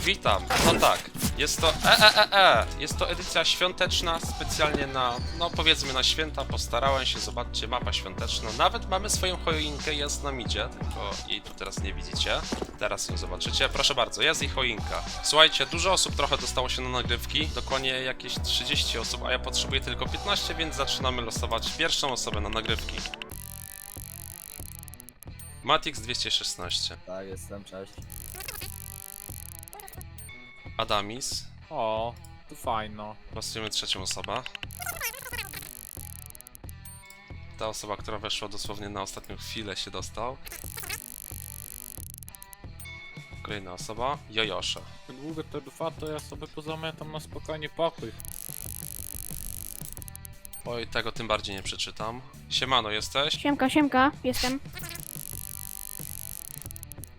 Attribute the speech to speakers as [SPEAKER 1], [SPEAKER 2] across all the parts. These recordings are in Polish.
[SPEAKER 1] Witam. No tak, jest to e, e, e, e. Jest to edycja świąteczna, specjalnie na, no powiedzmy na święta. Postarałem się, zobaczcie, mapa świąteczna. Nawet mamy swoją choinkę, jest na midzie, tylko jej tu teraz nie widzicie. Teraz ją zobaczycie. Proszę bardzo, jest i choinka. Słuchajcie, dużo osób trochę dostało się na nagrywki, dokładnie jakieś 30 osób, a ja potrzebuję tylko 15, więc zaczynamy losować pierwszą osobę na nagrywki. Matix 216,
[SPEAKER 2] Tak, jestem, cześć.
[SPEAKER 1] Adamis,
[SPEAKER 3] O, to fajno.
[SPEAKER 1] Losujemy trzecią osobę. Ta osoba, która weszła dosłownie na ostatnią chwilę się dostał. Kolejna osoba, Jojosze.
[SPEAKER 3] Długo to trwa, to ja sobie pozamiatam na spokojnie pokój.
[SPEAKER 1] Oj, tego tym bardziej nie przeczytam. Siemano, jesteś?
[SPEAKER 4] Siemka, siemka, jestem.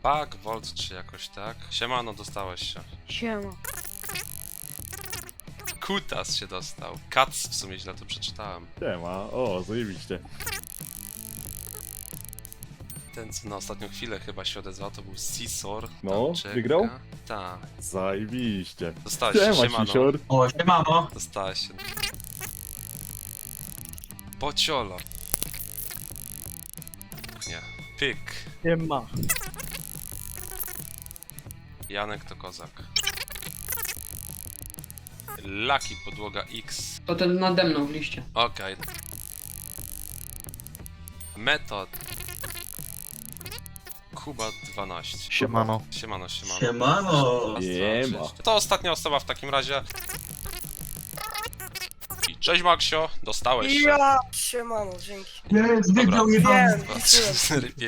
[SPEAKER 1] Bug, Volt czy jakoś tak? Siemano, dostałeś się.
[SPEAKER 4] Siema.
[SPEAKER 1] Kutas się dostał. Kac w sumie źle to przeczytałem.
[SPEAKER 5] Siema, o, zajebiście.
[SPEAKER 1] Ten, co na ostatnią chwilę chyba się odezwał, to był Sisor.
[SPEAKER 5] No, wygrał?
[SPEAKER 1] Tak.
[SPEAKER 5] Zajebiście.
[SPEAKER 1] Dostałeś się,
[SPEAKER 5] Siema,
[SPEAKER 1] siemano.
[SPEAKER 5] sisior.
[SPEAKER 6] O, siemano.
[SPEAKER 1] Dostałeś się. Pociolo. Nie. Pyk.
[SPEAKER 2] Siema.
[SPEAKER 1] Janek to kozak. Lucky podłoga X.
[SPEAKER 6] To ten nade mną w liście.
[SPEAKER 1] Okej. Metod. Kuba 12.
[SPEAKER 7] Siemano.
[SPEAKER 1] Siemano, siemano.
[SPEAKER 6] Siemano.
[SPEAKER 5] Siema.
[SPEAKER 1] To ostatnia osoba w takim razie. I cześć Maksio, dostałeś się.
[SPEAKER 8] Ja! Siemano, dzięki.
[SPEAKER 6] Jest, wygrał.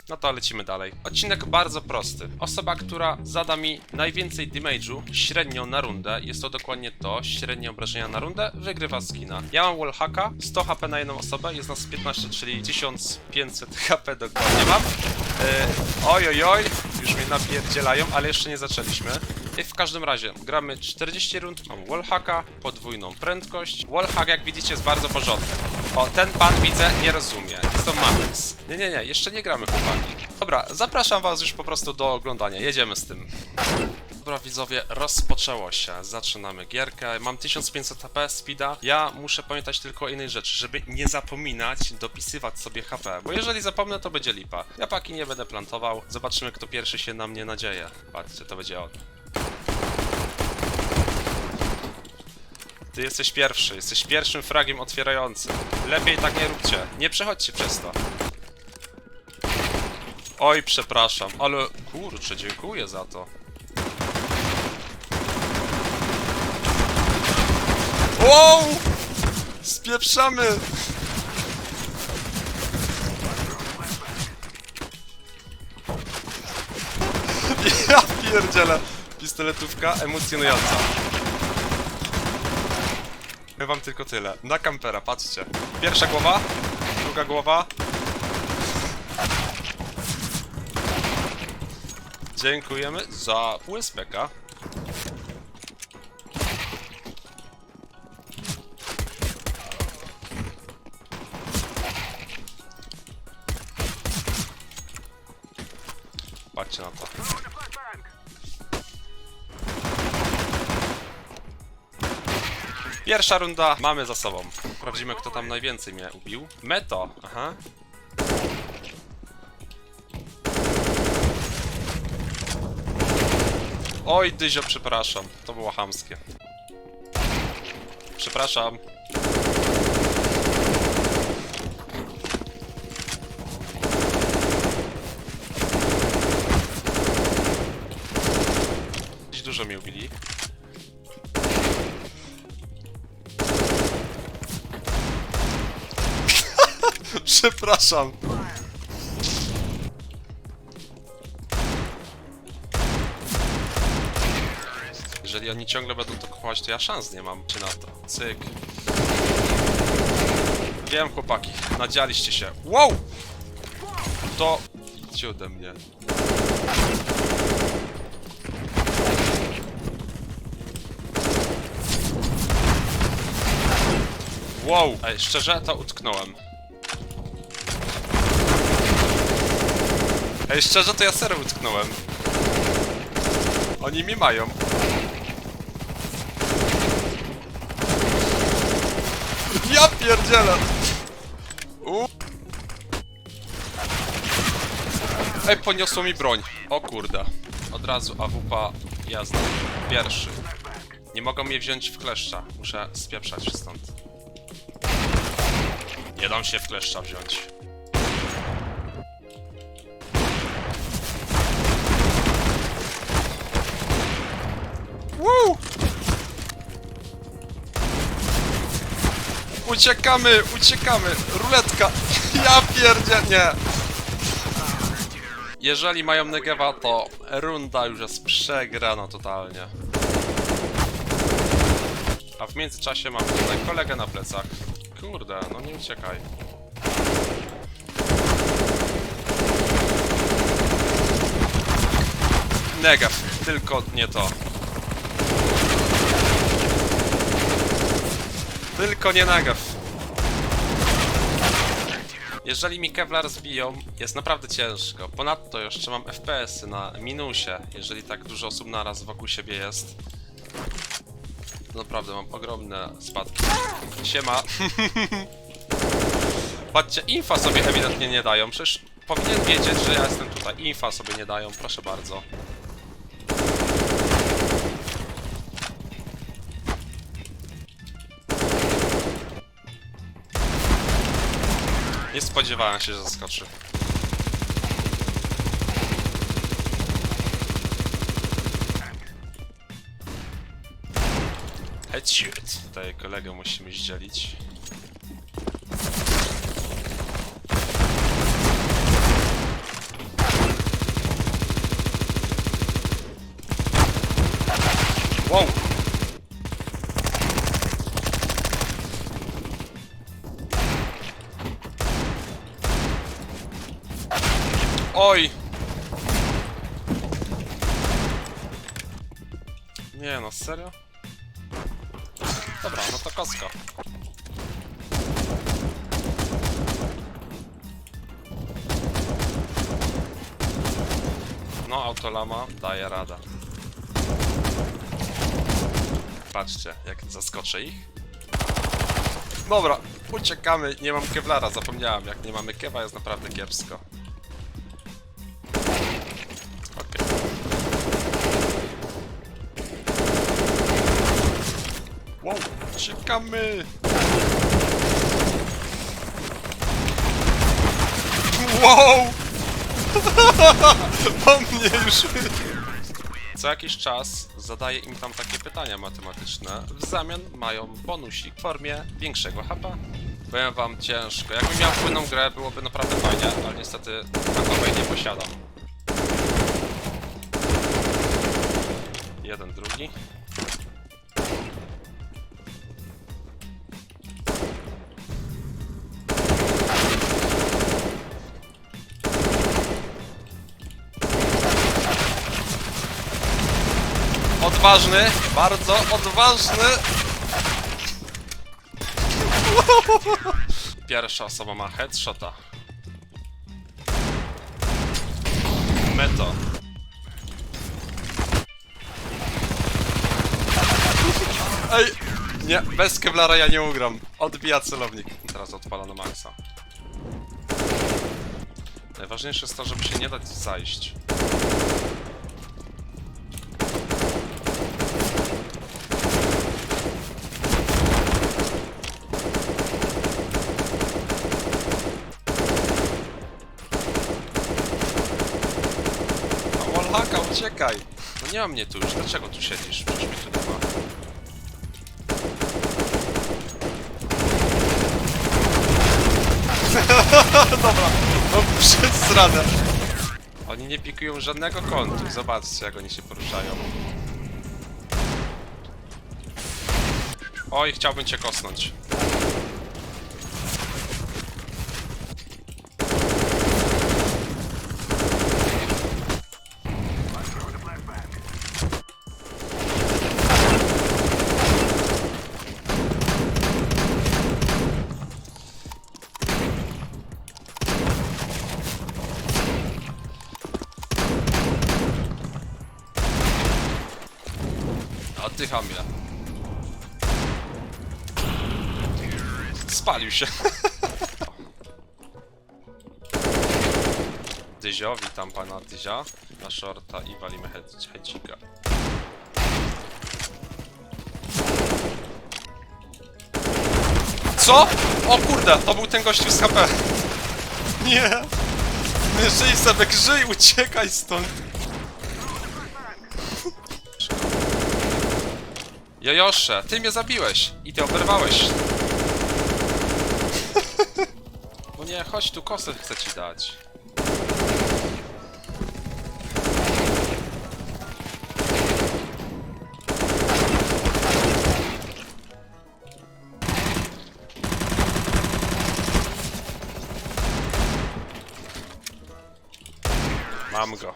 [SPEAKER 1] No to lecimy dalej. Odcinek bardzo prosty. Osoba, która zada mi najwięcej damage'u średnio na rundę, jest to dokładnie to, średnie obrażenia na rundę, wygrywa skina. Ja mam wallhacka, 100 HP na jedną osobę, jest nas 15, czyli 1500 HP dokładnie mam. Yy, oj, oj, oj, już mnie napierdzielają, ale jeszcze nie zaczęliśmy. I w każdym razie, gramy 40 rund, mam wallhacka, podwójną prędkość. Wallhack, jak widzicie, jest bardzo porządny. O, ten pan widzę, nie rozumie. Jest to Matrix. Nie, nie, nie, jeszcze nie gramy, chłopaki. Dobra, zapraszam was już po prostu do oglądania, jedziemy z tym. Dobra widzowie, rozpoczęło się. Zaczynamy gierkę. Mam 1500 HP speeda. Ja muszę pamiętać tylko o innej rzeczy, żeby nie zapominać dopisywać sobie HP, bo jeżeli zapomnę, to będzie lipa. Ja paki nie będę plantował. Zobaczymy, kto pierwszy się na mnie nadzieje. Patrzcie, to będzie on. Ty jesteś pierwszy, jesteś pierwszym fragiem otwierającym. Lepiej tak nie róbcie. Nie przechodźcie przez to. Oj, przepraszam, ale kurczę, dziękuję za to. Wow! Spieprzamy! Ja pierdzielę! Pistoletówka emocjonująca. Ja wam tylko tyle. Na kampera, patrzcie. Pierwsza głowa, druga głowa. Dziękujemy za USPK. Pierwsza runda mamy za sobą. Sprawdzimy, kto tam najwięcej mnie ubił. Meto, aha. Oj, Dyzio, przepraszam. To było chamskie. Przepraszam. Dziś dużo mnie ubili. Przepraszam. Jeżeli oni ciągle będą to kupować, to ja szans nie mam. Czy na to? Cyk. Wiem, chłopaki. Nadzialiście się. Wow! To... Idźcie ode mnie. Wow! Ej, szczerze, to utknąłem. Ej, szczerze, to ja serio utknąłem. Oni mi mają. Ja pierdzielę! U. Ej, poniosło mi broń. O kurde. Od razu AWP jazda. Pierwszy. Nie mogą mnie wziąć w kleszcza. Muszę spieprzać stąd. Nie dam się w kleszcza wziąć. Woo! Uciekamy, uciekamy! Ruletka! Ja pierdzie... Nie! Jeżeli mają Negewa, to runda już jest przegrana totalnie. A w międzyczasie mam tutaj kolegę na plecach. Kurde, no nie uciekaj. Negev, tylko nie to. Tylko nie Negev. Jeżeli mi Kevlar zbiją, jest naprawdę ciężko. Ponadto jeszcze mam FPS-y na minusie, jeżeli tak dużo osób naraz wokół siebie jest. Naprawdę mam ogromne spadki. Siema. Patrzcie, infa sobie ewidentnie nie dają. Przecież powinien wiedzieć, że ja jestem tutaj. Infa sobie nie dają, proszę bardzo. Nie spodziewałem się, że zaskoczy. Headshot. Tutaj kolegę musimy zdzielić. Wow! Oj! Nie no, serio? Dobra, no to kocka. No, autolama daje radę. Patrzcie, jak zaskoczę ich. Dobra, uciekamy. Nie mam kevlara, zapomniałem. Jak nie mamy kewa, jest naprawdę kiepsko. Uciekamy! Wow! Po mnie już! Co jakiś czas zadaję im tam takie pytania matematyczne. W zamian mają bonusik w formie większego HP. Powiem wam ciężko. Jakbym miał płynną grę, byłoby naprawdę fajnie, ale niestety takowej nie posiadam. Jeden, drugi. Odważny, bardzo odważny. Pierwsza osoba ma headshota. Meto. Ej! Nie, bez Kevlara ja nie ugram. Odbija celownik. Teraz odpala na maksa. Najważniejsze jest to, żeby się nie dać zajść. A Wallhacka, uciekaj! No nie ma mnie tu już, dlaczego tu siedzisz? Przecież mnie tu nie ma. Dobra, no przesrane. Oni nie pikują żadnego kątu, zobaczcie jak oni się poruszają. Oj, chciałbym cię kosnąć. Ty chamie. Spalił się. Dyzio, witam pana Dyzia. Na shorta i walimy head-. Co? O kurde, to był ten gościu z HP. Nie. Nie żyj Sebek, żyj, uciekaj stąd. Jojosze, ty mnie zabiłeś i ty oberwałeś. No nie, chodź tu, kosę chcę ci dać. Mam go.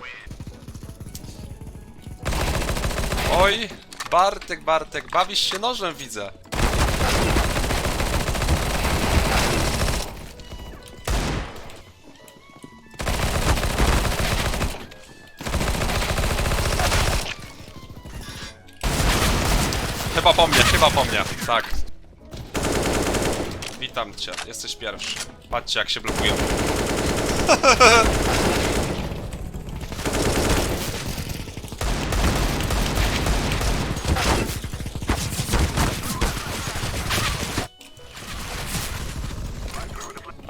[SPEAKER 1] Oj, Bartek, Bartek, bawisz się nożem, widzę. Chyba po mnie, chyba po mnie, tak. Witam cię, jesteś pierwszy. Patrzcie jak się blokują.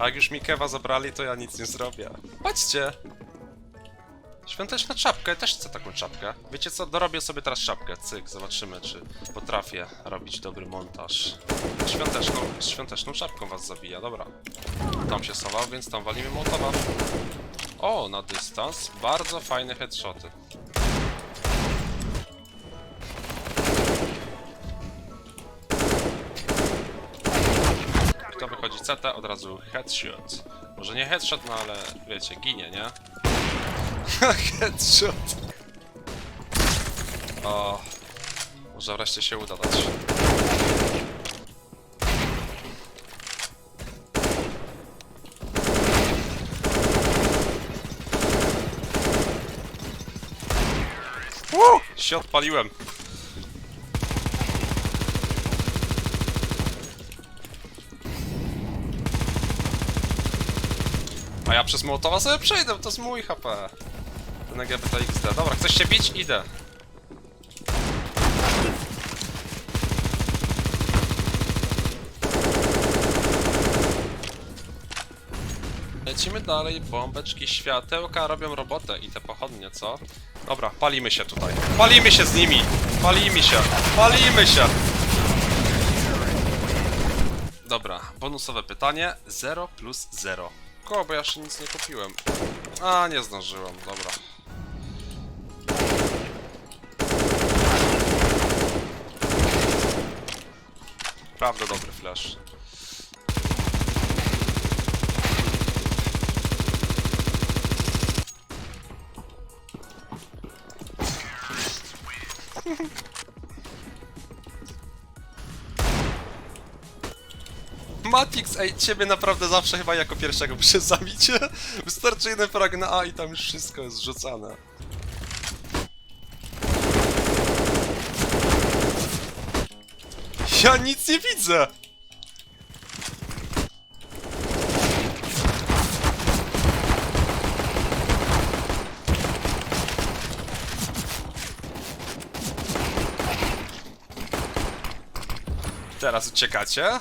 [SPEAKER 1] A jak już mi kewa zabrali, to ja nic nie zrobię. Patrzcie! Świąteczna czapka, ja też chcę taką czapkę. Wiecie co, dorobię sobie teraz czapkę, cyk, zobaczymy czy potrafię robić dobry montaż. Świąteczną, świąteczną czapką was zabija, dobra. Tam się schował, więc tam walimy motowa. O, na dystans, bardzo fajne headshoty. Od razu headshot. Może nie headshot, no ale wiecie, ginie, nie? headshot. O, może wreszcie się uda dać. Woo! Się odpaliłem. Ja przez Mołotowa sobie przejdę, to jest mój HP. Ten LGBT XD. Dobra, chcesz się bić? Idę. Lecimy dalej, bombeczki, światełka robią robotę i te pochodnie, co? Dobra, palimy się tutaj. Palimy się z nimi! Palimy się! Palimy się! Dobra, bonusowe pytanie. 0 plus 0. Koło, bo ja jeszcze nic nie kupiłem. A, nie zdążyłem, dobra. Prawda dobry flash. Matix, ej, ciebie naprawdę zawsze chyba jako pierwszego muszę zabić. Wystarczy jeden frag na A i tam już wszystko jest rzucane. Ja nic nie widzę! Teraz uciekacie?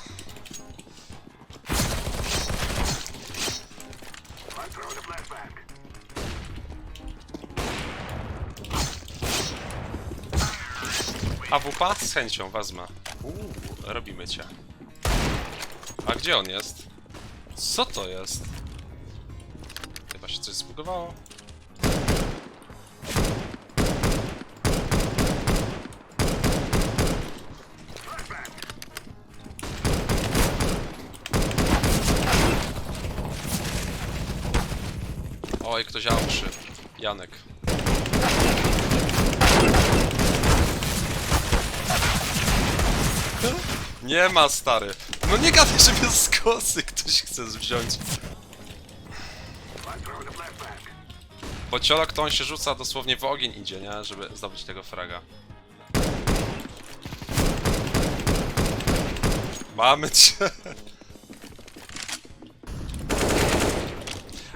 [SPEAKER 1] AWP z chęcią wezmę. Uuu, robimy cię. A gdzie on jest? Co to jest? Chyba się coś zbugowało. Oj, ktoś przy. Janek. Nie ma, stary. No nie gadaj, że mnie z kosy ktoś chce wziąć. Pociolak to on się rzuca dosłownie w ogień idzie, nie? Żeby zdobyć tego fraga. Mamy cię.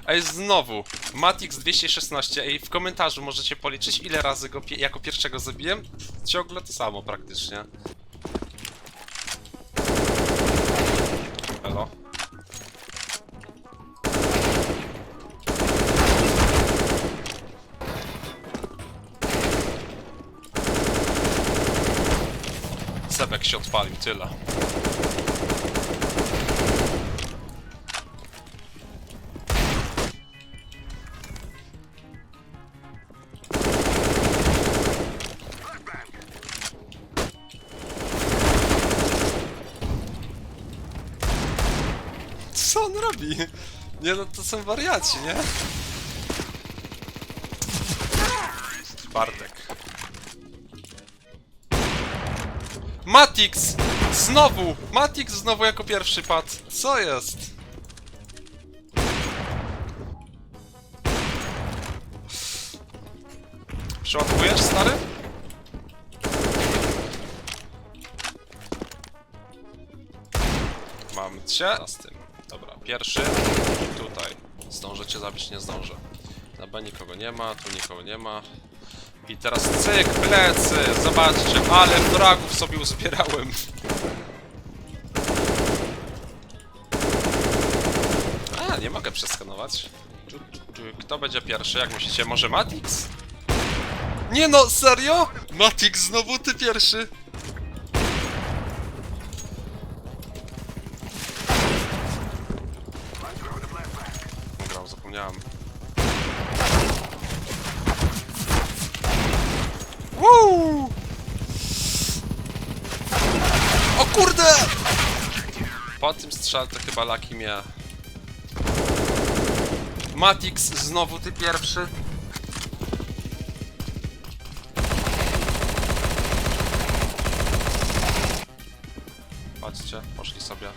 [SPEAKER 1] Ej, znowu. Matix 216. Ej, w komentarzu możecie policzyć, ile razy go jako pierwszego zabiłem. Ciągle to samo praktycznie. Się odpalił, tyle. Co on robi? Nie no, to są wariaci, nie? Bartek. Matix! Znowu! Matix znowu jako pierwszy padł. Co jest? Przeładowujesz, stary? Mam cię. A z tym. Dobra, pierwszy. Tutaj. Zdążę cię zabić, nie zdążę. Na B nikogo nie ma, tu nikogo nie ma. I teraz cyk, plecy! Zobaczcie, ale fragów sobie uzbierałem. A, nie mogę przeskanować. Kto będzie pierwszy, jak myślicie? Może Matix? Nie no, serio? Matix, znowu ty pierwszy? Grał, zapomniałem. Woo! O kurde! Po tym strzale to chyba Lucky mnie. Matix, znowu ty pierwszy. Patrzcie, poszli sobie.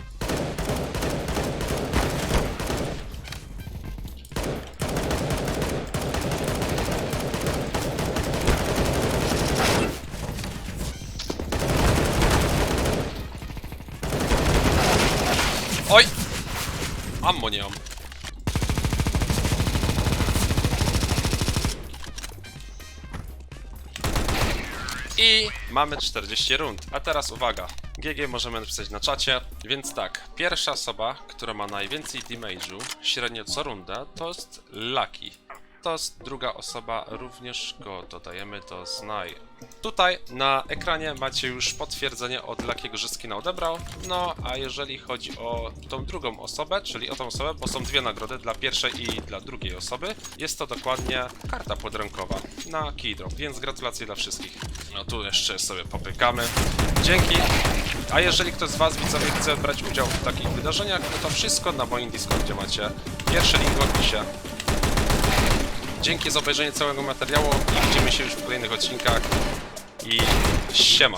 [SPEAKER 1] Oj! Ammo nie mam. I mamy 40 rund. A teraz uwaga. GG możemy napisać na czacie. Więc tak, pierwsza osoba, która ma najwięcej damage'u średnio co rundę, to jest Lucky. To druga osoba, również go dodajemy do Znaj. Tutaj na ekranie macie już potwierdzenie od Luckiego, że skina odebrał. No, a jeżeli chodzi o tą drugą osobę, czyli o tą osobę, bo są dwie nagrody dla pierwszej i dla drugiej osoby, jest to dokładnie karta podrękowa na Keydrop, więc gratulacje dla wszystkich. No tu jeszcze sobie popykamy. Dzięki. A jeżeli ktoś z Was, widzowie, chce brać udział w takich wydarzeniach, no to wszystko na moim Discordzie macie. Pierwszy link w opisie. Dzięki za obejrzenie całego materiału i widzimy się już w kolejnych odcinkach. I siema.